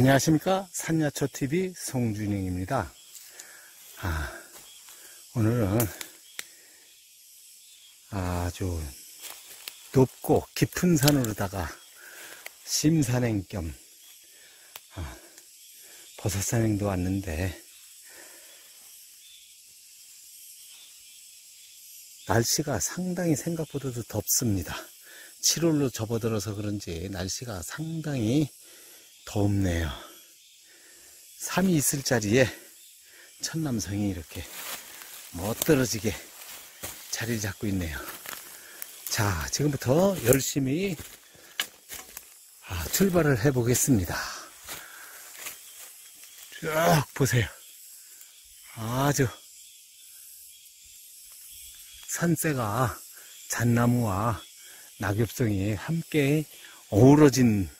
안녕하십니까? 산야초TV 송준영입니다. 아, 오늘은 아주 높고 깊은 산으로다가 심산행 겸 아, 버섯산행도 왔는데 날씨가 상당히 생각보다도 덥습니다. 7월로 접어들어서 그런지 날씨가 상당히 덥네요. 삶이 있을 자리에 천남성이 이렇게 멋들어지게 자리를 잡고 있네요. 자, 지금부터 열심히 아, 출발을 해 보겠습니다. 쭉 보세요. 아주 산세가 잣나무와 낙엽성이 함께 어우러진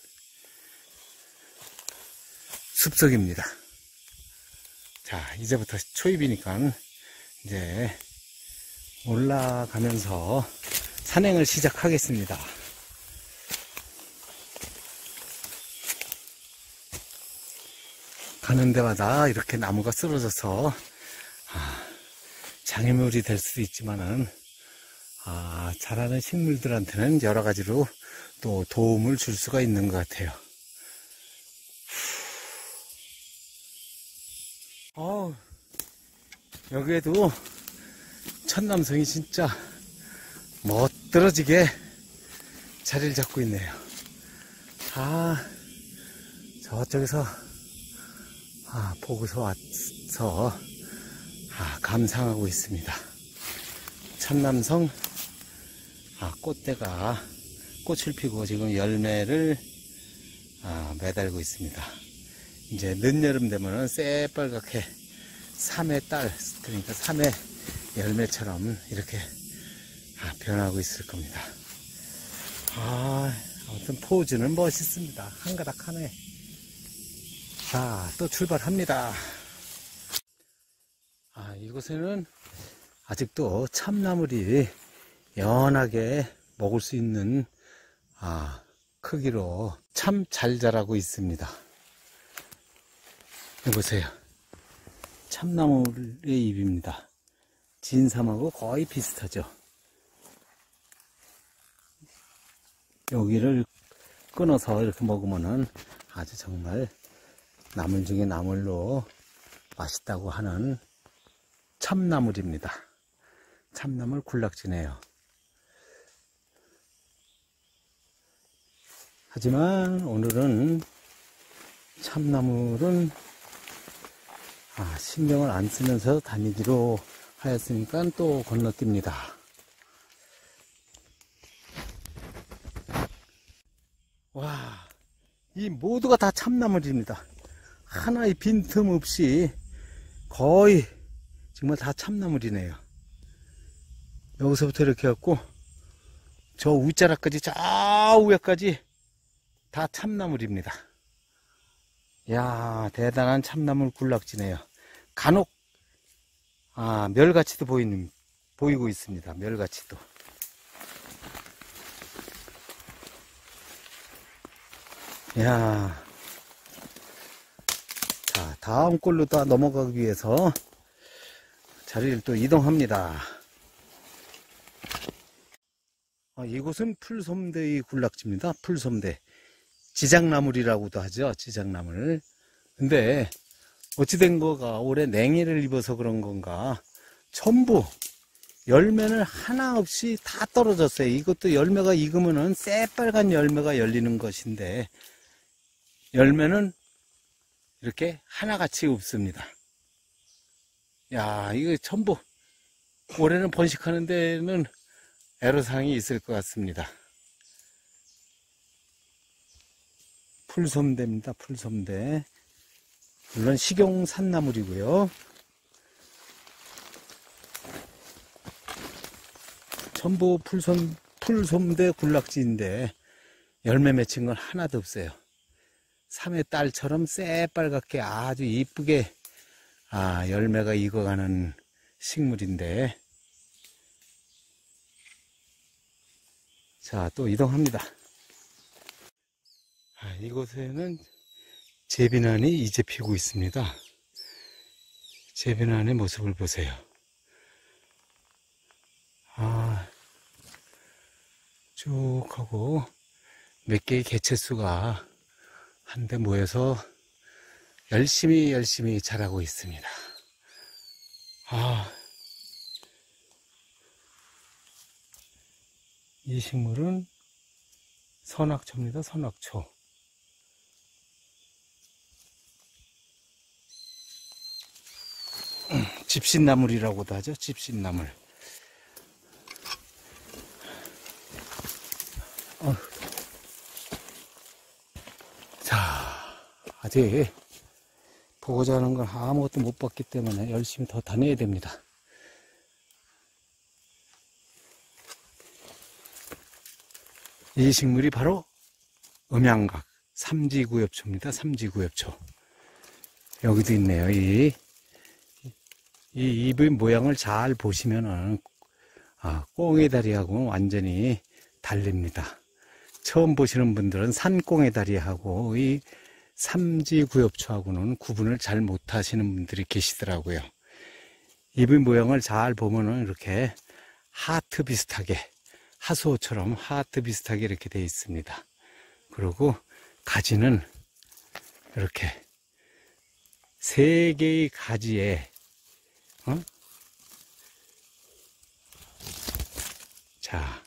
숲속입니다. 자, 이제부터 초입이니까 이제 올라가면서 산행을 시작하겠습니다. 가는 데마다 이렇게 나무가 쓰러져서 아, 장애물이 될 수도 있지만은 아, 자라는 식물들한테는 여러 가지로 또 도움을 줄 수가 있는 것 같아요. 어 여기에도 천남성이 진짜 멋들어지게 자리를 잡고 있네요. 아, 저쪽에서, 아, 보고서 와서, 아, 감상하고 있습니다. 천남성, 아, 꽃대가 꽃을 피고 지금 열매를, 아, 매달고 있습니다. 이제 늦여름 되면은 새빨갛게 삼의 딸, 그러니까 삼의 열매처럼 이렇게 아, 변하고 있을 겁니다. 아, 아무튼 포즈는 멋있습니다. 한 가닥 하네. 자, 또 출발합니다. 아, 이곳에는 아직도 참나물이 연하게 먹을 수 있는 아, 크기로 참 잘 자라고 있습니다. 여보세요. 참나무의 잎입니다. 진삼하고 거의 비슷하죠. 여기를 끊어서 이렇게 먹으면은 아주 정말 나물 중에 나물로 맛있다고 하는 참나물입니다. 참나물 굴락지네요. 하지만 오늘은 참나물은 아, 신경을 안 쓰면서 다니기로 하였으니까 또 건너뜁니다. 와, 이 모두가 다 참나물입니다. 하나의 빈틈 없이 거의 정말 다 참나물이네요. 여기서부터 이렇게 해갖고 저 우자락까지 저 위에까지 다 참나물입니다. 야 대단한 참나물 굴락지네요. 간혹 아 멸가치도 보이는 보이고 있습니다. 멸가치도. 야. 자, 다음 골로 또 넘어가기 위해서 자리를 또 이동합니다. 아, 이곳은 풀솜대의 굴락지입니다. 풀솜대. 지장나물이라고도 하죠. 지장나물. 근데 어찌된 거가 올해 냉해를 입어서 그런 건가 전부 열매는 하나 없이 다 떨어졌어요. 이것도 열매가 익으면은 새빨간 열매가 열리는 것인데 열매는 이렇게 하나같이 없습니다. 야, 이거 전부 올해는 번식하는 데는 애로사항이 있을 것 같습니다. 풀섬대입니다. 풀섬대. 물론 식용 산나물이고요. 전부 풀솜, 풀솜대 굴락지인데 열매 맺힌 건 하나도 없어요. 삼의 딸처럼 새빨갛게 아주 이쁘게 아, 열매가 익어가는 식물인데 자, 또 이동합니다. 아, 이곳에는 제비난이 이제 피고 있습니다. 제비난의 모습을 보세요. 아, 쭉 하고 몇 개의 개체수가 한데 모여서 열심히 열심히 자라고 있습니다. 아, 이 식물은 선악초입니다. 선악초. 집신나물이라고도 하죠. 집신나물. 어. 자, 아직 보고자 하는 건 아무것도 못 봤기 때문에 열심히 더 다녀야 됩니다. 이 식물이 바로 음양각 삼지구엽초입니다. 삼지구엽초. 여기도 있네요. 이, 이 잎의 모양을 잘 보시면은 아, 꽁의 다리하고 완전히 달립니다. 처음 보시는 분들은 산꽁의 다리하고 이 삼지구엽초하고는 구분을 잘 못하시는 분들이 계시더라고요. 잎의 모양을 잘 보면은 이렇게 하트 비슷하게 하수호처럼 하트 비슷하게 이렇게 되어 있습니다. 그리고 가지는 이렇게 세 개의 가지에 어? 자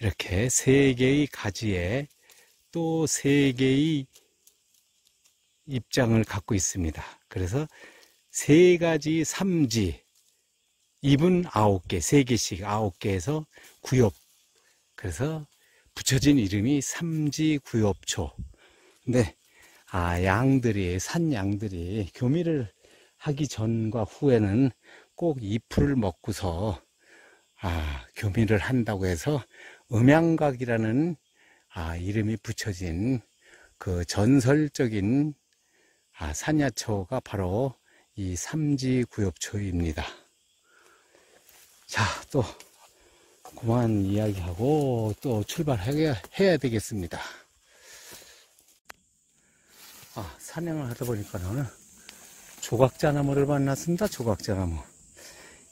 이렇게 세 개의 가지에 또 세 개의 입장을 갖고 있습니다. 그래서 세 가지 삼지 잎은 아홉 개, 세 개씩 아홉 개에서 구엽 그래서 붙여진 이름이 삼지 구엽초. 근데 아 양들이 산 양들이 교미를 하기 전과 후에는 꼭 잎을 먹고서 아 교미를 한다고 해서 음양각이라는 아 이름이 붙여진 그 전설적인 아 산야초가 바로 이 삼지구엽초입니다. 자, 또 그만 이야기하고 또 출발해야 해야 되겠습니다. 아, 산행을 하다 보니까는 조각자나무를 만났습니다. 조각자나무.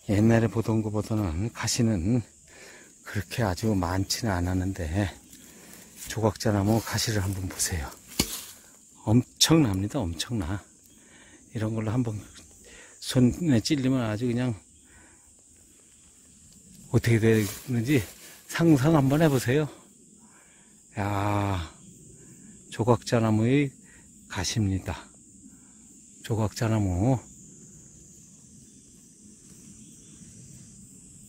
옛날에 보던 것보다는 가시는 그렇게 아주 많지는 않았는데 조각자나무 가시를 한번 보세요. 엄청납니다. 엄청나. 이런 걸로 한번 손에 찔리면 아주 그냥 어떻게 되는지 상상 한번 해보세요. 야 조각자나무의 가시입니다. 조각자나무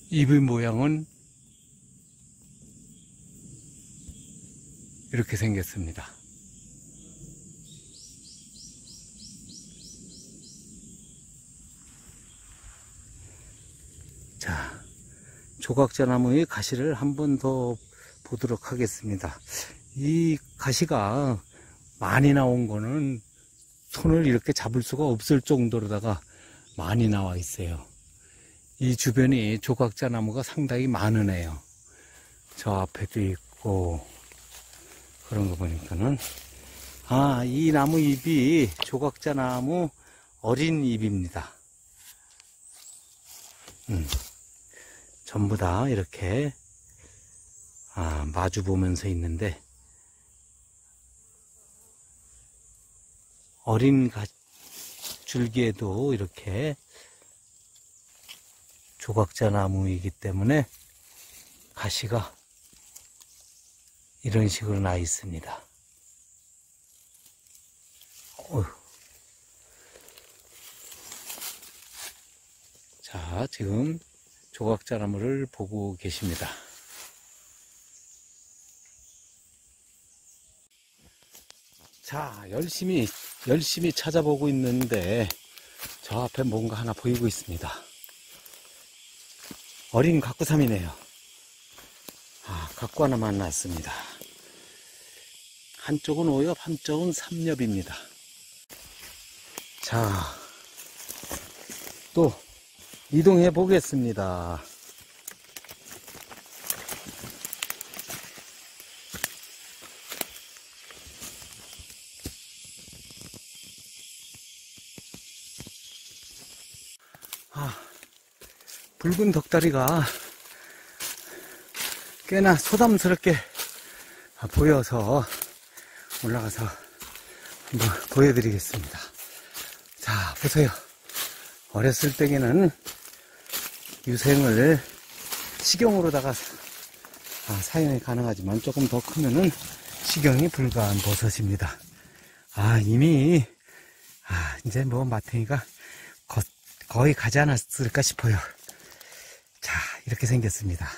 잎의 모양은 이렇게 생겼습니다. 자, 조각자나무의 가시를 한 번 더 보도록 하겠습니다. 이 가시가 많이 나온 거는 손을 이렇게 잡을 수가 없을 정도로다가 많이 나와 있어요. 이 주변이 조각자 나무가 상당히 많으네요. 저 앞에도 있고 그런 거 보니까는 아, 이 나무 잎이 조각자 나무 어린 잎입니다. 음. 전부 다 이렇게 아, 마주 보면서 있는데 어린 가, 줄기에도 이렇게 조각자 나무이기 때문에 가시가 이런 식으로 나 있습니다. 어휴. 자, 지금 조각자 나무를 보고 계십니다. 자, 열심히, 열심히 찾아보고 있는데, 저 앞에 뭔가 하나 보이고 있습니다. 어린 각구삼이네요. 아, 각구 하나 만났습니다. 한쪽은 오엽, 한쪽은 삼엽입니다. 자, 또 이동해 보겠습니다. 붉은 덕다리가 꽤나 소담스럽게 보여서 올라가서 한번 보여드리겠습니다. 자, 보세요. 어렸을 때에는 유생을 식용으로다가 아, 사용이 가능하지만 조금 더 크면은 식용이 불가한 버섯입니다. 아, 이미, 아, 이제 뭐 마탱이가 거, 거의 가지 않았을까 싶어요. 자, 이렇게 생겼습니다.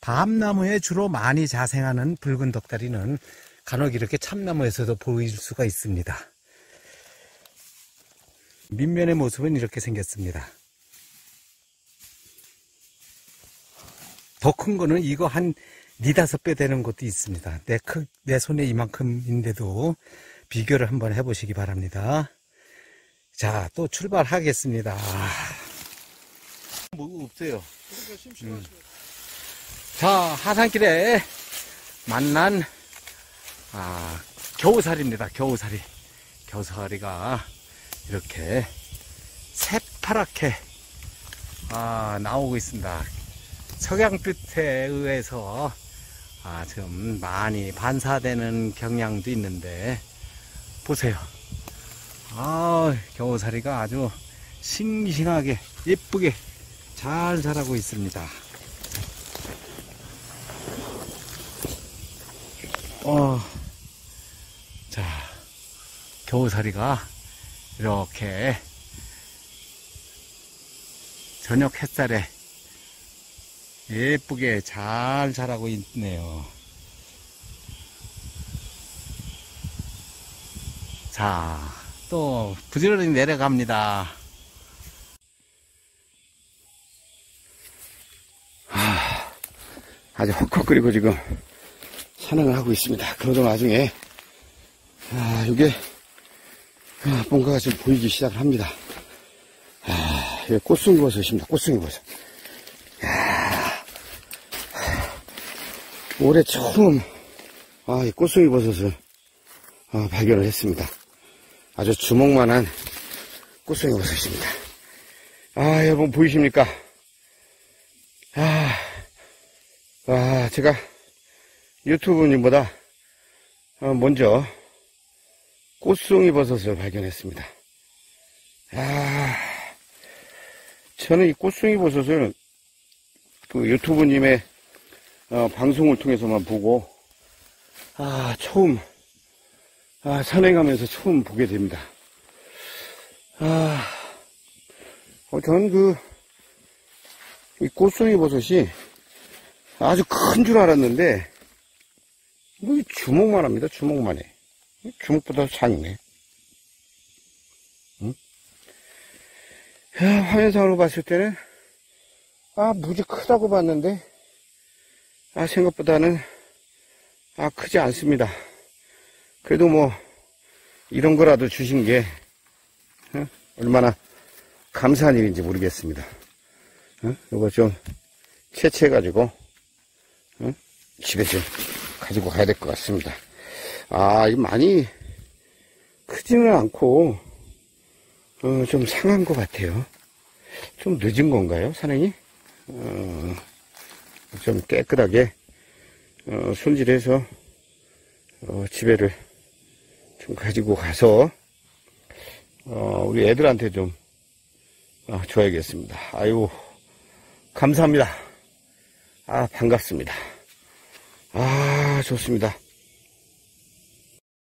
밤나무에 주로 많이 자생하는 붉은 덕다리는 간혹 이렇게 참나무에서도 보일 수가 있습니다. 밑면의 모습은 이렇게 생겼습니다. 더 큰 거는 이거 한 니다섯 배 되는 것도 있습니다. 내 크, 내 손에 이만큼인데도 비교를 한번 해보시기 바랍니다. 자, 또 출발하겠습니다. 뭐 없어요. 음. 자, 하산길에 만난 아, 겨우살입니다. 겨우살이. 겨우살이가 이렇게 새파랗게 아, 나오고 있습니다. 석양빛에 의해서 아, 좀 많이 반사되는 경향도 있는데 보세요. 아, 겨우살이가 아주 싱싱하게 예쁘게 잘 자라고 있습니다. 어, 자, 겨우살이가 이렇게 저녁 햇살에 예쁘게 잘 자라고 있네요. 자, 또 부지런히 내려갑니다. 아주 헉헉거리고 지금 산행을 하고 있습니다. 그러던 와중에 아, 이게 아, 뭔가가 좀 보이기 시작을 합니다. 아, 이게 꽃송이 버섯입니다. 꽃송이 버섯. 야, 올해 처음 아, 이 꽃송이 버섯을 아, 발견을 했습니다. 아주 주먹만한 꽃송이 버섯입니다. 아, 여러분 보이십니까? 아, 아, 제가 유튜브님보다 어, 먼저 꽃송이 버섯을 발견했습니다. 아, 저는 이 꽃송이 버섯을 그 유튜브님의 어, 방송을 통해서만 보고 아 처음 아, 산행하면서 처음 보게 됩니다. 아, 어, 저는 그, 이 꽃송이 버섯이 아주 큰 줄 알았는데, 뭐 주먹만 합니다. 주먹만 해. 주먹보다 작네. 응? 야, 화면상으로 봤을 때는, 아, 무지 크다고 봤는데, 아, 생각보다는, 아, 크지 않습니다. 그래도 뭐, 이런 거라도 주신 게, 어? 얼마나 감사한 일인지 모르겠습니다. 어? 이거 좀 채취해 가지고, 어? 집에 좀 가지고 가야 될 것 같습니다. 아, 이 많이 크지는 않고, 어, 좀 상한 것 같아요. 좀 늦은 건가요, 산행이? 어, 좀 깨끗하게, 어, 손질해서, 어, 집에를 좀 가지고 가서, 어, 우리 애들한테 좀, 어, 줘야겠습니다. 아유, 감사합니다. 아, 반갑습니다. 아, 좋습니다.